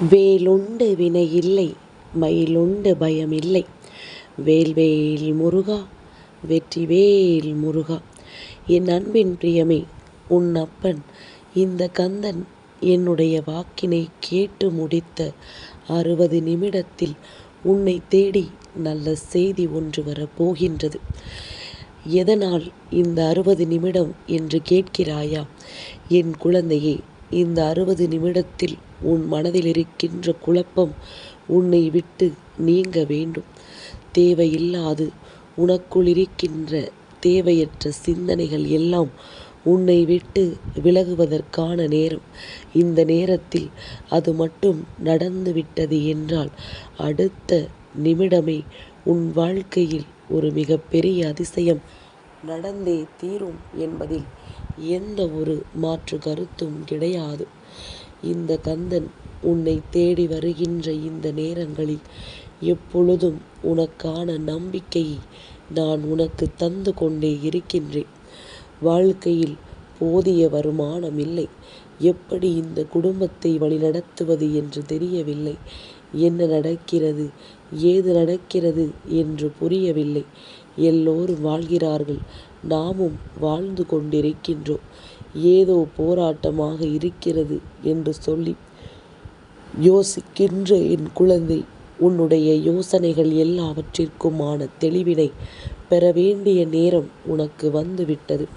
வேலுண்டு வினை இல்லை மயிலுண்டு பயமில்லை. வேல்வேல் முருகா வெற்றிவேல் முருகா என் அன்பின் பிரியமே உன் அப்பன் இந்த கந்தன் என்னுடைய வாக்கினை கேட்டு முடித்த அறுபது நிமிடத்தில் உன்னை தேடி நல்ல செய்தி ஒன்று வரப்போகின்றது எதனால் இந்த அறுபது நிமிடம் என்று கேட்கிறாயா? என் குழந்தையே இந்த அறுபது நிமிடத்தில் உன் மனதில் இருக்கின்ற குழப்பம் உன்னை விட்டு நீங்க வேண்டும். தேவையில்லாது உனக்குள் இருக்கின்ற தேவையற்ற சிந்தனைகள் எல்லாம் உன்னை விட்டு விலகுவதற்கான நேரம். இந்த நேரத்தில் அது மட்டும் நடந்துவிட்டது என்றால் அடுத்த நிமிடமே உன் வாழ்க்கையில் ஒரு மிகப்பெரிய அதிசயம் நடந்தே தீரும் என்பதில் எந்த ஒரு மாற்று கருத்தும் கிடையாது. இந்த கந்தன் உன்னை தேடி வருகின்ற இந்த நேரங்களில் எப்பொழுதும் உனக்கான நம்பிக்கையை நான் உனக்கு தந்து கொண்டே இருக்கின்றேன். வாழ்க்கையில் போதிய வருமானம் இல்லை எப்படி இந்த குடும்பத்தை வழிநடத்துவது என்று தெரியவில்லை. என்ன நடக்கிறது ஏது நடக்கிறது என்று புரியவில்லை. எல்லோரும் வாழ்கிறார்கள். நாமும் வாழ்ந்து கொண்டிருக்கின்றோம் ஏதோ போராட்டமாக இருக்கிறது என்று சொல்லி யோசிக்கின்ற என் குழந்தை உன்னுடைய யோசனைகள் எல்லாவற்றிற்குமான தெளிவினை பெற வேண்டிய நேரம் உனக்கு வந்துவிட்டது.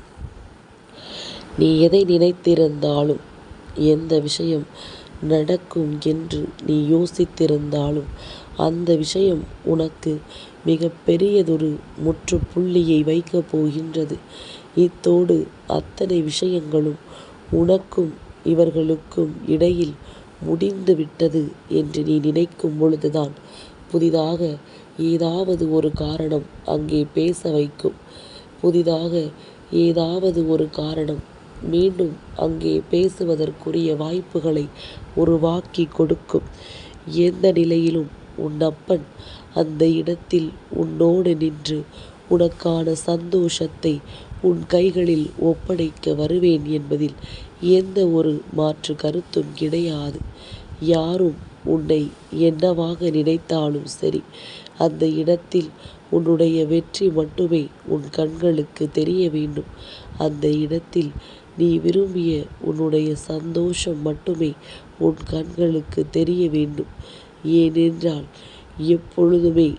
நீ எதை நினைத்திருந்தாலும் எந்த விஷயம் நடக்கும் என்று நீ யோசித்திருந்தாலும் அந்த விஷயம் உனக்கு மிக பெரியதொரு முற்றுப்புள்ளியை வைக்கப் போகின்றது. இத்தோடு அத்தனை விஷயங்களும் உனக்கும் இவர்களுக்கும் இடையில் முடிந்து விட்டது என்று நீ நினைக்கும் பொழுதுதான் புதிதாக ஏதாவது ஒரு காரணம் அங்கே பேச வைக்கும். புதிதாக ஏதாவது ஒரு காரணம் மீண்டும் அங்கே பேசுவதற்குரிய வாய்ப்புகளை உருவாக்கி கொடுக்கும். எந்த நிலையிலும் உன் அப்பன் அந்த இடத்தில் உன்னோடு நின்று உனக்கான சந்தோஷத்தை உன் கைகளில் ஒப்படைக்க வருவேன் என்பதில் எந்த ஒரு மாற்று கருத்தும் கிடையாது. யாரும் உன்னை என்னவாக நினைத்தாலும் சரி அந்த இடத்தில் உன்னுடைய வெற்றி மட்டுமே உன் கண்களுக்கு தெரிய வேண்டும். அந்த இடத்தில் நீ விரும்பிய உன்னுடைய சந்தோஷம் மட்டுமே உன் கண்களுக்கு தெரிய வேண்டும். ஏனென்றால் எப்பொழுதுமே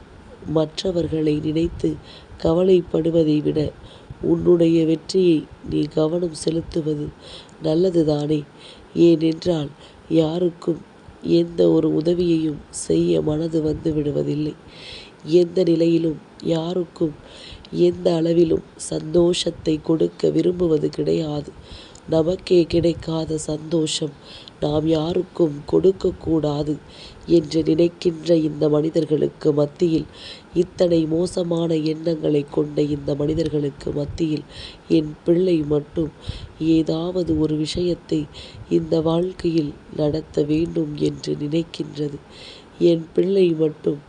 மற்றவர்களை நினைத்து கவலைப்படுவதை விட உன்னுடைய வெற்றியை நீ கவனம் செலுத்துவது நல்லதுதானே? ஏனென்றால் யாருக்கும் எந்த ஒரு உதவியையும் செய்ய மனது வந்து விடுவதில்லை. எந்த நிலையிலும் யாருக்கும் எந்த அளவிலும் சந்தோஷத்தை கொடுக்க விரும்புவது கிடையாது. நமக்கே கிடைக்காத சந்தோஷம் நாம் யாருக்கும் கொடுக்கக்கூடாது என்று நினைக்கின்ற இந்த மனிதர்களுக்கு மத்தியில் இத்தனை மோசமான எண்ணங்களை கொண்ட இந்த மனிதர்களுக்கு மத்தியில் என் பிள்ளை மட்டும் ஏதாவது ஒரு விஷயத்தை இந்த வாழ்க்கையில் நடத்த வேண்டும் என்று நினைக்கின்றது. என் பிள்ளை மட்டும்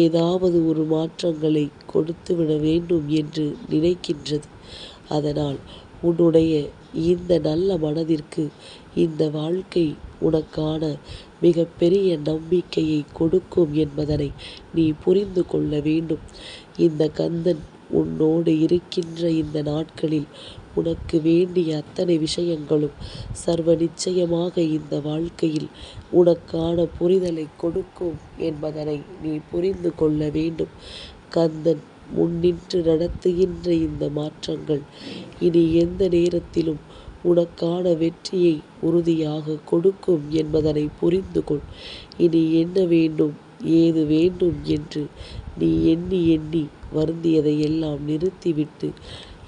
ஏதாவது ஒரு மாற்றங்களை கொடுத்துவிட வேண்டும் என்று நினைக்கின்றது. அதனால் உன்னுடைய இந்த நல்ல மனதிற்கு இந்த வாழ்க்கை உனக்கான மிகப்பெரிய நம்பிக்கையை கொடுக்கும் என்பதனை நீ புரிந்து கொள்ள வேண்டும். இந்த கந்தன் உன்னோடு இருக்கின்ற இந்த நாட்களில் உனக்கு வேண்டிய அத்தனை விஷயங்களும் சர்வ நிச்சயமாக இந்த வாழ்க்கையில் உனக்கான புரிதலை கொடுக்கும் என்பதனை நீ புரிந்து கொள்ள வேண்டும். கந்தன் முன்னின்று நடத்துகின்ற இந்த மாற்றங்கள் இனி எந்த நேரத்திலும் உனக்கான வெற்றியை உறுதியாக கொடுக்கும் என்பதனை புரிந்து கொள் இனி என்ன வேண்டும் ஏது வேண்டும் என்று நீ எண்ணி எண்ணி வருந்தியதை எல்லாம் நிறுத்திவிட்டு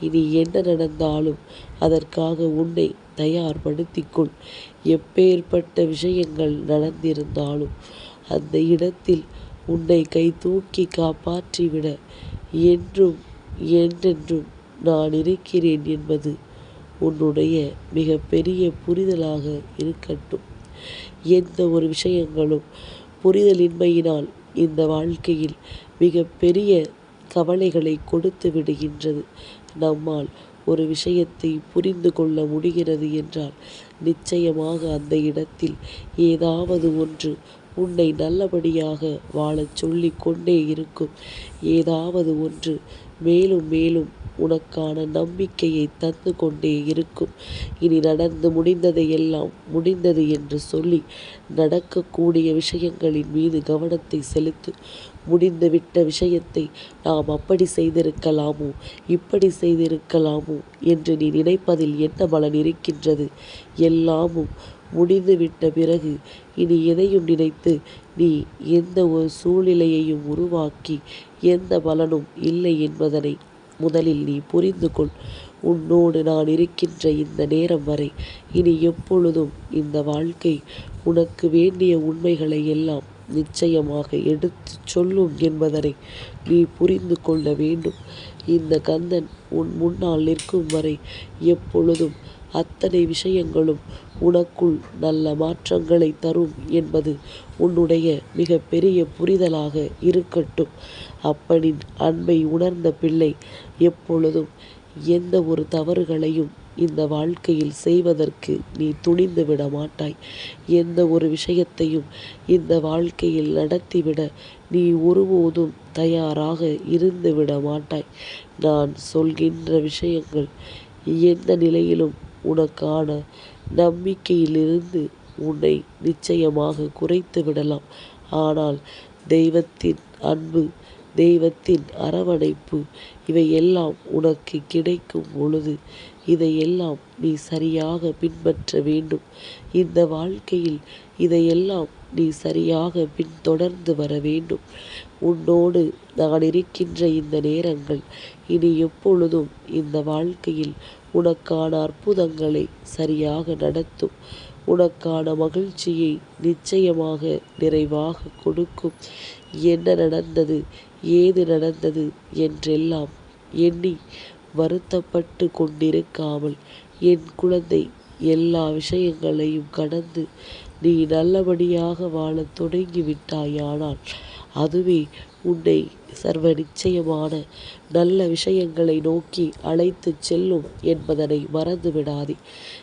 இனி என்ன நடந்தாலும் அதற்காக உன்னை தயார்படுத்திக்கொள். எப்பேற்பட்ட விஷயங்கள் நடந்திருந்தாலும் அந்த இடத்தில் உன்னை கை தூக்கி காப்பாற்றிவிட என்றும் என்றென்றும் நான் இருக்கிறேன் என்பது உன்னுடைய மிகப்பெரிய புரிதலாக இருக்கட்டும். எந்த ஒரு விஷயங்களும் புரிதலின்மையினால் இந்த வாழ்க்கையில் மிகப்பெரிய கவலைகளை கொடுத்து விடுகின்றது. நம்மால் ஒரு விஷயத்தை புரிந்து கொள்ள முடிகிறது என்றால் நிச்சயமாக அந்த இடத்தில் ஏதாவது ஒன்று உன்னை நல்லபடியாக வாழச் சொல்லி கொண்டே இருக்கும். ஏதாவது ஒன்று மேலும் மேலும் உனக்கான நம்பிக்கையை தந்து கொண்டே இருக்கும். இனி நடந்து முடிந்ததை எல்லாம் முடிந்தது என்று சொல்லி நடக்கக்கூடிய விஷயங்களின் மீது கவனத்தை செலுத்து. முடிந்துவிட்ட விஷயத்தை நாம் அப்படி செய்திருக்கலாமோ? இப்படி செய்திருக்கலாமோ? என்று நீ நினைப்பதில் என்ன பலன் இருக்கின்றது? எல்லாமும் முடிந்துவிட்ட பிறகு இனி எதையும் நினைத்து நீ எந்த ஒரு சூழ்நிலையையும் உருவாக்கி எந்த பலனும் இல்லை என்பதனை முதலில் நீ புரிந்து கொள் உன்னோடு நான் இருக்கின்ற இந்த நேரம் வரை இனி எப்பொழுதும் இந்த வாழ்க்கை உனக்கு வேண்டிய உண்மைகளை எல்லாம் நிச்சயமாக எடுத்துச் சொல்லும் என்பதனை நீ புரிந்து கொள்ள வேண்டும். இந்த கந்தன் உன் முன்னால் நிற்கும் வரை எப்பொழுதும் அத்தனை விஷயங்களும் உனக்குள் நல்ல மாற்றங்களை தரும் என்பது உன்னுடைய மிக பெரிய புரிதலாக இருக்கட்டும். அப்பனின் அன்பை உணர்ந்த பிள்ளை எப்பொழுதும் எந்த ஒரு தவறுகளையும் இந்த வாழ்க்கையில் செய்வதற்கு நீ துணிந்து விட மாட்டாய். எந்த ஒரு விஷயத்தையும் இந்த வாழ்க்கையில் நடத்திவிட நீ ஒருபோதும் தயாராக இருந்து விட மாட்டாய். நான் சொல்கின்ற விஷயங்கள் எந்த நிலையிலும் உனக்கான நம்பிக்கையிலிருந்து உன்னை நிச்சயமாக குறைத்து விடலாம். ஆனால் தெய்வத்தின் அன்பு தெய்வத்தின் அரவணைப்பு இவையெல்லாம் உனக்கு கிடைக்கும் பொழுது இதையெல்லாம் நீ சரியாக பின்பற்ற வேண்டும். இந்த வாழ்க்கையில் இதையெல்லாம் நீ சரியாக பின்தொடர்ந்து வர வேண்டும். உன்னோடு நான் இருக்கின்ற இந்த நேரங்கள் இனி எப்பொழுதும் இந்த வாழ்க்கையில் உனக்கான அற்புதங்களை சரியாக நடத்தும். உனக்கான மகிழ்ச்சியை நிச்சயமாக நிறைவாக கொடுக்கும். என்ன நடந்தது ஏது நடந்தது என்றெல்லாம் எண்ணி வருத்தப்பட்டு கொண்டிருக்காமல் என் குழந்தை எல்லா விஷயங்களையும் கடந்து நீ நல்லபடியாக வாழத் தொடங்கிவிட்டாயானால் அதுவே உன்னை சர்வ நிச்சயமான நல்ல விஷயங்களை நோக்கி அழைத்துச் செல்லும் என்பதனை மறந்து விடாதே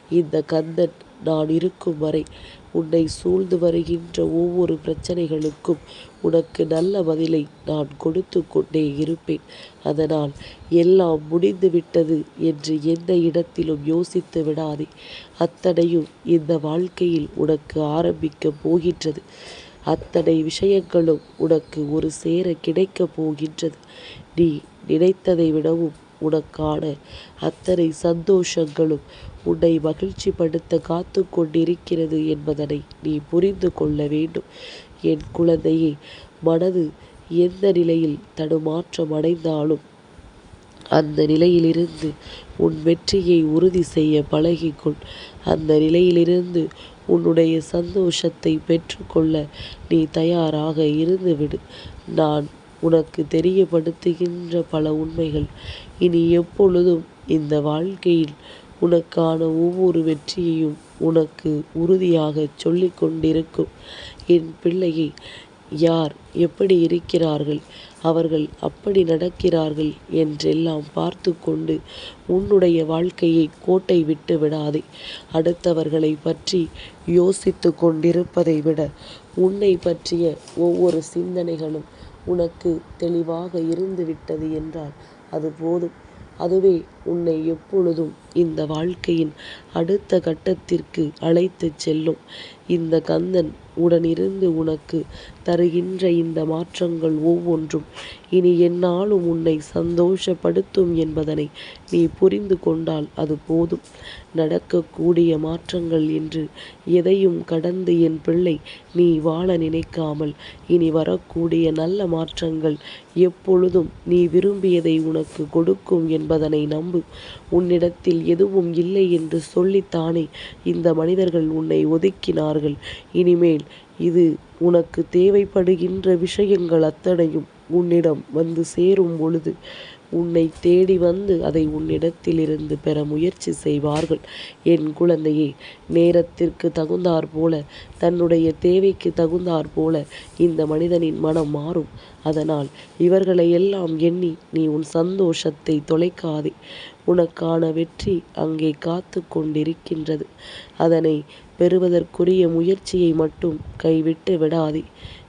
இந்த கந்தன் நான் இருக்கும் வரை உன்னை சூழ்ந்து வருகின்ற ஒவ்வொரு பிரச்சனைகளுக்கும் உனக்கு நல்ல பதிலை நான் கொடுத்து கொண்டே இருப்பேன். அதனால் எல்லாம் முடிந்து விட்டது என்று எந்த இடத்திலும் யோசித்து விடாதே. அத்தனையும் இந்த வாழ்க்கையில் உனக்கு ஆரம்பிக்கப் போகின்றது. அத்தனை விஷயங்களும் உனக்கு ஒரு சேர கிடைக்கப் போகின்றது. நீ நினைத்ததை விடவும் உனக்கான அத்தனை சந்தோஷங்களும் உன்னை மகிழ்ச்சிப்படுத்த காத்து கொண்டிருக்கிறது என்பதனை நீ புரிந்து கொள்ள வேண்டும். என் குழந்தையே மனது எந்த நிலையில் தடுமாற்றம் அடைந்தாலும் அந்த நிலையிலிருந்து உன் வெற்றியை உறுதி செய்ய பழகிக்கொள். அந்த நிலையிலிருந்து உன்னுடைய சந்தோஷத்தை பெற்றுக்கொள்ள நீ தயாராக இருந்துவிடு. நான் உனக்கு தெரியப்படுத்துகின்ற பல உண்மைகள். இனி எப்பொழுதும் இந்த வாழ்க்கையில் உனக்கான ஒவ்வொரு வெற்றியையும் உனக்கு உறுதியாகச் சொல்லிக் கொண்டிருக்கும் என் பிள்ளையை யார் எப்படி இருக்கிறார்கள்? அவர்கள் அப்படி நடக்கிறார்கள் என்றெல்லாம் பார்த்து கொண்டு உன்னுடைய வாழ்க்கையை கோட்டை விட்டு விடாதே. அடுத்தவர்களை பற்றி யோசித்து கொண்டிருப்பதை விட உன்னை பற்றிய ஒவ்வொரு சிந்தனைகளும் உனக்கு தெளிவாக இருந்து விட்டது என்றால் அது போதும். அதுவே உன்னை எப்பொழுதும் இந்த வாழ்க்கையின் அடுத்த கட்டத்திற்கு அழைத்துச் செல்லும். இந்த கந்தன் உடனிருந்து உனக்கு தருகின்ற இந்த மாற்றங்கள் ஒவ்வொன்றும். இனி என்னாலும் உன்னை சந்தோஷப்படுத்தும் என்பதனை நீ புரிந்து கொண்டால் அது போதும். நடக்கக்கூடிய மாற்றங்கள் என்று எதையும் கடந்து என் பிள்ளை நீ வாழ நினைக்காமல் இனி வரக்கூடிய நல்ல மாற்றங்கள் எப்பொழுதும் நீ விரும்பியதை உனக்கு கொடுக்கும் என்பதனை நம்பு. உன்னிடத்தில் எதுவும் இல்லை என்று சொல்லித்தானே இந்த மனிதர்கள் உன்னை ஒதுக்கினார்கள். இனிமேல் இது உனக்கு தேவைப்படுகின்ற விஷயங்கள் அத்தனையும் உன்னிடம் வந்து சேரும் பொழுது உன்னை தேடி வந்து அதை உன்னிடத்திலிருந்து பெற முயற்சி செய்வார்கள். என் குழந்தையே நேரத்திற்கு தகுந்தாற் போல தன்னுடைய தேவைக்கு தகுந்தாற் போல இந்த மனிதனின் மனம் மாறும். அதனால் இவர்களை எல்லாம் எண்ணி நீ உன் சந்தோஷத்தை தொலைக்காதே. உனக்கான வெற்றி அங்கே காத்து கொண்டிருக்கின்றது. அதனை பெறுவதற்குரிய முயற்சியை மட்டும் கைவிட்டு விடாதே.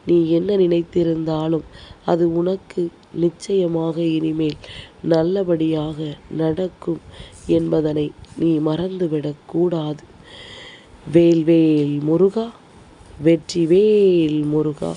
நீ என்ன நினைத்திருந்தாலும் அது உனக்கு நிச்சயமாக இனிமேல் நல்லபடியாக நடக்கும் என்பதனை நீ மறந்துவிடக் கூடாது. வேல்வேல் முருகா வெற்றிவேல் முருகா.